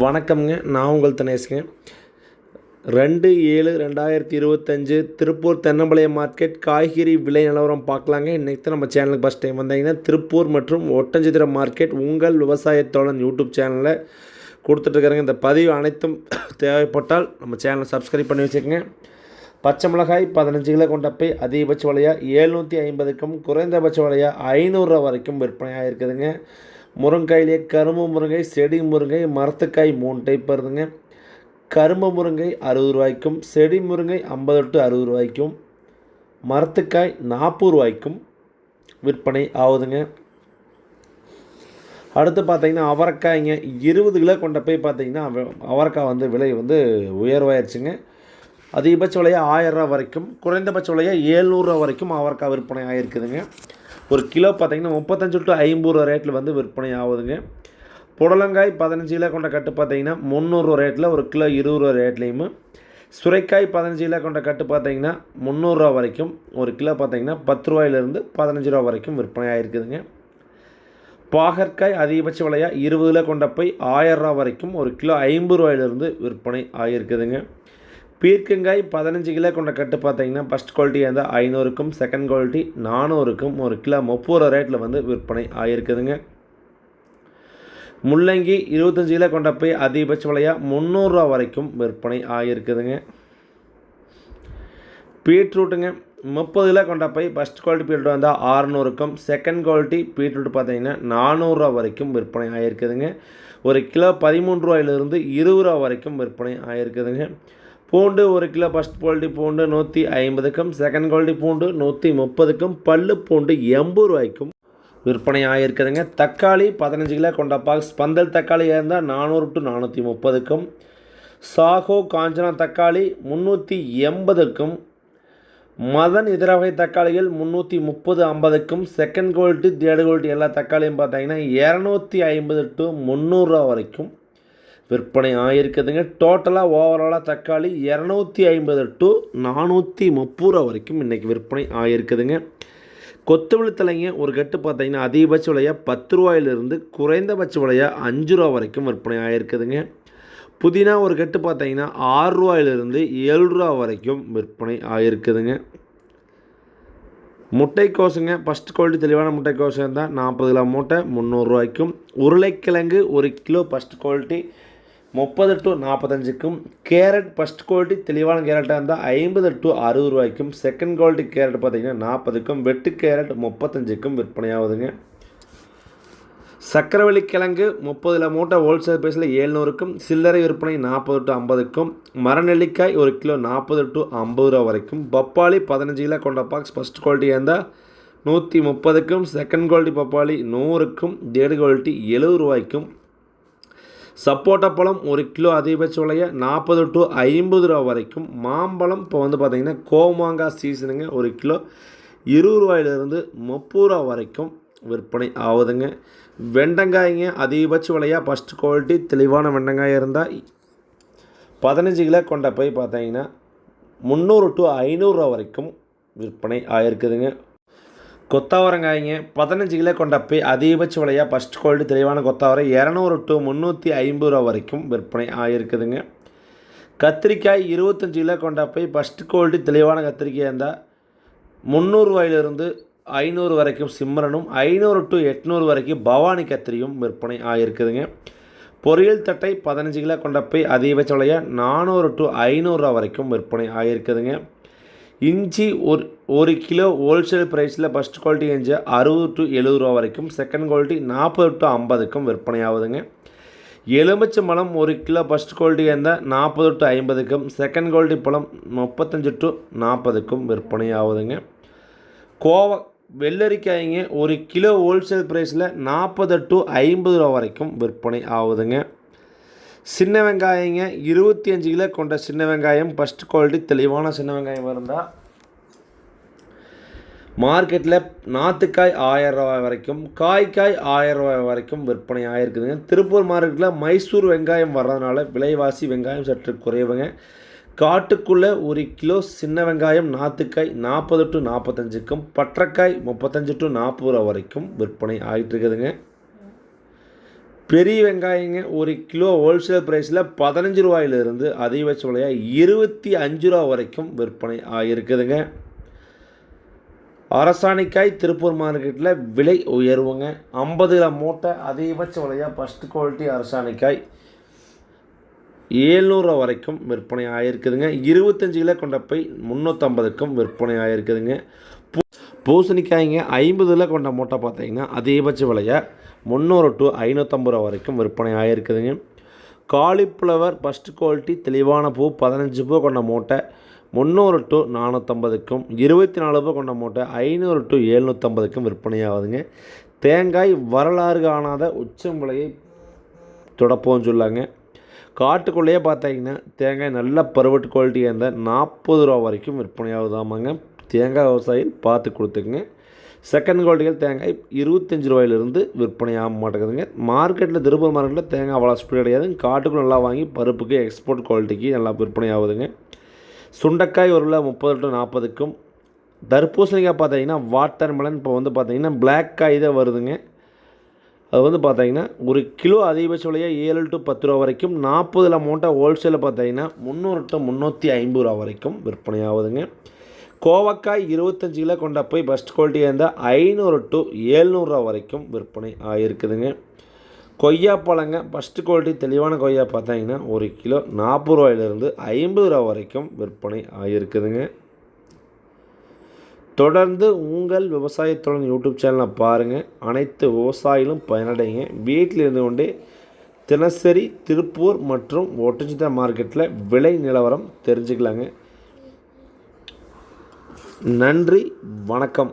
வணக்கம்ங்க. நான் உங்கள் தினேஷ்ங்க. ரெண்டு ஏழு ரெண்டாயிரத்தி இருபத்தஞ்சு திருப்பூர் தென்னம்பாளையம் மார்க்கெட் காய்கறி விலை நிலவரம் பார்க்கலாங்க. இன்றைக்கி தான் நம்ம சேனலுக்கு ஃபஸ்ட் டைம் வந்தீங்கன்னா திருப்பூர் மற்றும் ஒட்டஞ்சித்திரம் மார்க்கெட் உங்கள் விவசாயத்தோழன் யூடியூப் சேனலில் கொடுத்துட்ருக்குறேங்க. இந்த பதிவு அனைத்தும் தேவைப்பட்டால் நம்ம சேனலை சப்ஸ்கிரைப் பண்ணி வச்சுக்கோங்க. பச்சை மிளகாய் பதினஞ்சு கிலோ கொண்ட போய் அதிகபட்ச விலையாக ஏழ்நூற்றி ஐம்பதுக்கும் குறைந்தபட்ச விலையாக ஐநூறுரூவா வரைக்கும் விற்பனையாக இருக்குதுங்க முருங்காயிலே கரும்பு முருங்கை செடி முருங்கை மரத்துக்காய் மூணு டைப் வருதுங்க. கரும்பு முருங்கை அறுபது ரூபாய்க்கும் செடி முருங்கை ஐம்பது டு அறுபது ரூபாய்க்கும் மரத்துக்காய் நாற்பது ரூபாய்க்கும் விற்பனை ஆகுதுங்க. அடுத்து பார்த்தீங்கன்னா அவரைக்காய்ங்க இருபது கிலோ கொண்ட போய் பார்த்தீங்கன்னா அவரைக்காய் வந்து விலை வந்து உயர்வாயிருச்சுங்க. அதிகபட்ச விலையாக ஆயிரரூவா வரைக்கும் குறைந்தபட்ச விலையாக ஏழ்நூறுரூவா வரைக்கும் அவரைக்காய் விற்பனை ஆகிருக்குதுங்க ஒரு கிலோ பார்த்தீங்கன்னா முப்பத்தஞ்சு டு ஐம்பது ரூபா ரேட்டில் வந்து விற்பனை ஆகுதுங்க. புடலங்காய் பதினஞ்சு கிலோ கொண்ட கட்டு பார்த்தீங்கன்னா முந்நூறுரூவா ரேட்டில் ஒரு கிலோ இருபது ரூபா ரேட்லேயும் சுரைக்காய் பதினஞ்சு கிலோ கொண்ட கட்டு பார்த்தீங்கன்னா முந்நூறுரூவா வரைக்கும் ஒரு கிலோ பார்த்தீங்கன்னா பத்து ரூபாயிலிருந்து பதினஞ்சு ரூபா வரைக்கும் விற்பனை ஆகிருக்குதுங்க பாகற்காய் அதிகபட்ச விலையாக இருபது கிலோ கொண்ட போய் ஆயிரம் ரூபா வரைக்கும் ஒரு கிலோ ஐம்பது ரூபாயிலிருந்து விற்பனை ஆகியிருக்குதுங்க பீர்க்கங்காய் பதினஞ்சு கிலோ கொண்ட கட்டு பார்த்தீங்கன்னா ஃபஸ்ட் குவாலிட்டி வந்து ஐநூறுக்கும் செகண்ட் குவாலிட்டி நானூறுக்கும் ஒரு கிலோ முப்பது ரூபா ரேட்டில் வந்து விற்பனை ஆகியிருக்குதுங்க முள்ளங்கி இருபத்தஞ்சு கிலோ கொண்ட போய் அதிகபட்ச விலையாக முந்நூறுரூவா வரைக்கும் விற்பனை ஆகியிருக்குதுங்க பீட்ரூட்டுங்க முப்பது கிலோ கொண்ட போய் ஃபஸ்ட் குவாலிட்டி பீட்ரூட் வந்தால் ஆறுநூறுக்கும் செகண்ட் குவாலிட்டி பீட்ரூட் பார்த்தீங்கன்னா நானூறுரூவா வரைக்கும் விற்பனை ஆகியிருக்குதுங்க ஒரு கிலோ பதிமூன்று ரூபாயிலிருந்து இருபது ரூபா வரைக்கும் விற்பனை ஆகியிருக்குதுங்க பூண்டு ஒரு கிலோ ஃபஸ்ட் குவாலிட்டி பூண்டு நூற்றி ஐம்பதுக்கும் செகண்ட் குவாலிட்டி பூண்டு நூற்றி முப்பதுக்கும் பல்லு பூண்டு எண்பது ரூபாய்க்கும் விற்பனை ஆகியிருக்குதுங்க தக்காளி பதினஞ்சு கிலோ கொண்ட பாக்ஸ் பந்தல் தக்காளி இருந்தால் நானூறு டு நானூற்றி முப்பதுக்கும் சாகோ காஞ்சனா தக்காளி முந்நூற்றி எண்பதுக்கும் மதன் இதர வகை தக்காளிகள் முந்நூற்றி முப்பது ஐம்பதுக்கும் செகண்ட் குவாலிட்டி தேர்டு குவாலிட்டி எல்லா தக்காளியும் பார்த்தீங்கன்னா இரநூத்தி ஐம்பது டு முந்நூறுரூவா வரைக்கும் விற்பனை ஆகியிருக்குதுங்க டோட்டலாக ஓவராலாக தக்காளி இரநூத்தி ஐம்பது டு நானூற்றி முப்பது ரூபா வரைக்கும் இன்றைக்கி விற்பனை ஆகியிருக்குதுங்க கொத்தமல்லி தலைங்க ஒரு கட்டு பார்த்தீங்கன்னா அதிகபட்ச விலையாக பத்து ரூபாயிலிருந்து குறைந்தபட்ச விலையாக அஞ்சு ரூபா வரைக்கும் விற்பனை ஆகிருக்குதுங்க புதினா ஒரு கட்டு பார்த்தீங்கன்னா ஆறு ரூபாயிலிருந்து ஏழு ரூபா வரைக்கும் விற்பனை ஆகியிருக்குதுங்க முட்டைக்கோசுங்க ஃபஸ்ட் குவாலிட்டி தெளிவான முட்டைக்கோசு இருந்தால் நாற்பது கிலோ மூட்டை முந்நூறுரூவாய்க்கும் உருளைக்கிழங்கு ஒரு கிலோ ஃபஸ்ட் குவாலிட்டி முப்பது டு நாற்பத்தஞ்சுக்கும் கேரட் ஃபஸ்ட் குவாலிட்டி தெளிவான கேரட்டாக இருந்தால் ஐம்பது டு அறுபது ரூபாய்க்கும் செகண்ட் குவாலிட்டி கேரட் பார்த்திங்கன்னா நாற்பதுக்கும் வெட்டு கேரட் முப்பத்தஞ்சுக்கும் விற்பனையாகுதுங்க. சக்கரவள்ளி கிழங்கு முப்பதில் மூட்டை ஹோல்சேல் பிரைஸில் ஏழ்நூறுக்கும் சில்லறை விற்பனை நாற்பது டு ஐம்பதுக்கும் மரநெல்லிக்காய் ஒரு கிலோ நாற்பது டு ஐம்பது ரூபா வரைக்கும் பப்பாளி பதினஞ்சு கிலோ கொண்ட பாக்ஸ் ஃபஸ்ட் குவாலிட்டி இருந்தால் நூற்றி முப்பதுக்கும் செகண்ட் குவாலிட்டி பப்பாளி நூறுக்கும் தேர்ட் குவாலிட்டி எழுபது ரூபாய்க்கும் சப்போட்டா பழம் ஒரு கிலோ அதிகபட்ச விலையை நாற்பது டு ஐம்பது ரூபா வரைக்கும். மாம்பழம் இப்போ வந்து பார்த்திங்கன்னா கோமாங்காய் சீசனுங்க ஒரு கிலோ இருபது ரூபாயிலிருந்து முப்பது ரூபா வரைக்கும் விற்பனை ஆகுதுங்க. வெண்டங்காய்ங்க அதிகபட்ச விலையாக ஃபஸ்ட் குவாலிட்டி தெளிவான வெண்டங்காய் இருந்தால் பதினஞ்சு கிலோ கொண்ட போய் பார்த்தீங்கன்னா முந்நூறு டு ஐநூறுரூவா வரைக்கும் விற்பனை ஆகிருக்குதுங்க கொத்தாவரங்காய்ங்க. பதினஞ்சு கிலோ கொண்ட போய் அதிகபட்ச விலையாக ஃபஸ்ட் குவாலிட்டி தெளிவான கொத்தாவரை இரநூறு டு முந்நூற்றி ஐம்பது ரூபா வரைக்கும் விற்பனை ஆகியிருக்குதுங்க கத்திரிக்காய் இருபத்தஞ்சு கிலோ கொண்ட போய் ஃபஸ்ட் குவாலிட்டி தெளிவான கத்திரிக்காய் இருந்தால் முந்நூறுவாயிலிருந்து ஐநூறு வரைக்கும் சிம்மரனும் ஐநூறு டு எட்நூறு வரைக்கும் பவானி கத்திரியும் விற்பனை ஆகிருக்குதுங்க பொரியல் தட்டை பதினஞ்சு கிலோ கொண்ட போய் அதிகபட்ச விலையாக நானூறு டு ஐநூறுரூவா வரைக்கும் விற்பனை ஆகியிருக்குதுங்க இஞ்சி ஒரு ஒரு கிலோ ஹோல்சேல் ப்ரைஸில் ஃபஸ்ட் குவாலிட்டி இஞ்சி அறுபது டு எழுபது ரூபா வரைக்கும் செகண்ட் குவாலிட்டி நாற்பது டு ஐம்பதுக்கும் விற்பனை ஆகுதுங்க எலுமிச்சை பழம் ஒரு கிலோ ஃபஸ்ட் குவாலிட்டி இருந்தால் நாற்பது டு ஐம்பதுக்கும் செகண்ட் குவாலிட்டி பழம் முப்பத்தஞ்சு டு நாற்பதுக்கும் விற்பனை ஆகுதுங்க கோவா வெள்ளரிக்காய்ங்க ஒரு கிலோ ஹோல்சேல் ப்ரைஸில் நாற்பது டு ஐம்பது ரூபா வரைக்கும் விற்பனை ஆகுதுங்க சின்ன வெங்காயங்க இருபத்தி அஞ்சு கிலோ கொண்ட சின்ன வெங்காயம் ஃபஸ்ட் குவாலிட்டி தெளிவான சின்ன வெங்காயம் இருந்தால் மார்க்கெட்டில் நாற்றுக்காய் ஆயிரம் ரூபாய் வரைக்கும் காய்க்காய் ஆயிரம் ரூபாய் வரைக்கும் விற்பனை ஆகிருக்குதுங்க திருப்பூர் மார்க்கெட்டில் மைசூர் வெங்காயம் வர்றதுனால விலைவாசி வெங்காயம் சற்று குறைவுங்க. காட்டுக்குள்ளே ஒரு கிலோ சின்ன வெங்காயம் நாற்றுக்காய் நாற்பது டு நாற்பத்தஞ்சுக்கும் பற்றக்காய் முப்பத்தஞ்சு டு நாற்பது ரூபா வரைக்கும் விற்பனை ஆகிட்டு இருக்குதுங்க பெரிய வெங்காயங்க ஒரு கிலோ ஹோல்சேல் ப்ரைஸில் பதினஞ்சு ரூபாயிலிருந்து அதிகபட்ச விலையாக இருபத்தி அஞ்சு ரூபா வரைக்கும் விற்பனை ஆகியிருக்குதுங்க அரசாணிக்காய் திருப்பூர் மார்க்கெட்டில் விலை உயர்வுங்க. ஐம்பது கிலோ மூட்டை அதிகபட்ச விலையாக ஃபஸ்ட் குவாலிட்டி அரசாணிக்காய். ஏழ்நூறுவா வரைக்கும் விற்பனை ஆகிருக்குதுங்க இருபத்தஞ்சு கிலோ கொண்ட போய் முந்நூற்றம்பதுக்கும் விற்பனை ஆகிருக்குதுங்க பூ பூசணிக்காய்ங்க ஐம்பது கிலோ கொண்ட மூட்டை பார்த்தீங்கன்னா அதிகபட்ச விலையாக முந்நூறு டு ஐநூற்றம்பது ரூபா வரைக்கும் விற்பனை ஆகிருக்குதுங்க காலிஃப்ளவர் ஃபஸ்ட் குவாலிட்டி தெளிவான பூ பதினஞ்சு பூ கொண்ட மூட்டை. முந்நூறு டு நானூற்றம்பதுக்கும் இருபத்தி நாலு ரூபாய் கொண்ட மூட்டை ஐநூறு டு எழுநூற்றம்பதுக்கும் விற்பனை ஆகுதுங்க தேங்காய் வரலாறு காணாத உச்சம் விலையை தொடப்போன்னு சொல்லாங்க. காட்டுக்குள்ளேயே பார்த்தீங்கன்னா தேங்காய் நல்ல பருவட்டு குவாலிட்டியாக இருந்தால் நாற்பது ரூபா வரைக்கும் விற்பனையாகுதாமாங்க. தேங்காய் விவசாயி பார்த்து கொடுத்துக்குங்க. செகண்ட் குவாலிட்டிகள் தேங்காய் இருபத்தஞ்சி ரூபாயிலிருந்து விற்பனை ஆக மாட்டேங்குதுங்க. மார்க்கெட்டில் திருப்பூர் மார்க்கெட்டில் தேங்காய் அவ்வளோ ஸ்பீட் கிடையாது காட்டுக்குள்ள நல்லா வாங்கி பருப்புக்கு எக்ஸ்போர்ட் குவாலிட்டிக்கு நல்லா விற்பனை ஆகுதுங்க சுண்டைக்காய் ஒரு கிலோ முப்பது டு நாற்பதுக்கும் தர்பூசணிக்காய் பார்த்தீங்கன்னா வாட்டர் மெலன் இப்போ வந்து பார்த்தீங்கன்னா பிளாக் காய் தான் வருதுங்க. அது வந்து பார்த்தீங்கன்னா ஒரு கிலோ அதிகபட்ச விலையாக ஏழு டு பத்து ரூபா வரைக்கும் நாற்பதுல அமௌண்ட்டாக ஹோல்சேலில் பார்த்தீங்கன்னா முந்நூறு டு முந்நூற்றி ஐம்பது ரூபா வரைக்கும் விற்பனை ஆகுதுங்க கோவக்காய் இருபத்தஞ்சு கிலோ கொண்ட போய் ஃபஸ்ட் குவாலிட்டியாக இருந்தால் ஐநூறு டு ஏழ்நூறுரூவா வரைக்கும் விற்பனை ஆகிருக்குதுங்க கொய்யா பழங்க ஃபஸ்ட்டு குவாலிட்டி தெளிவான கொய்யா பார்த்தீங்கன்னா ஒரு கிலோ நாற்பது ரூபாயிலிருந்து ஐம்பது ரூபா வரைக்கும் விற்பனை ஆகியிருக்குதுங்க. தொடர்ந்து உங்கள் விவசாயத்துடன் யூடியூப் சேனலை பாருங்கள் அனைத்து விவசாயிகளும் பயனடைங்க. வீட்டில் இருந்து கொண்டே தினசரி திருப்பூர் மற்றும் ஒட்டஞ்சிதா மார்க்கெட்டில் விலை நிலவரம் தெரிஞ்சுக்கலாங்க. நன்றி வணக்கம்.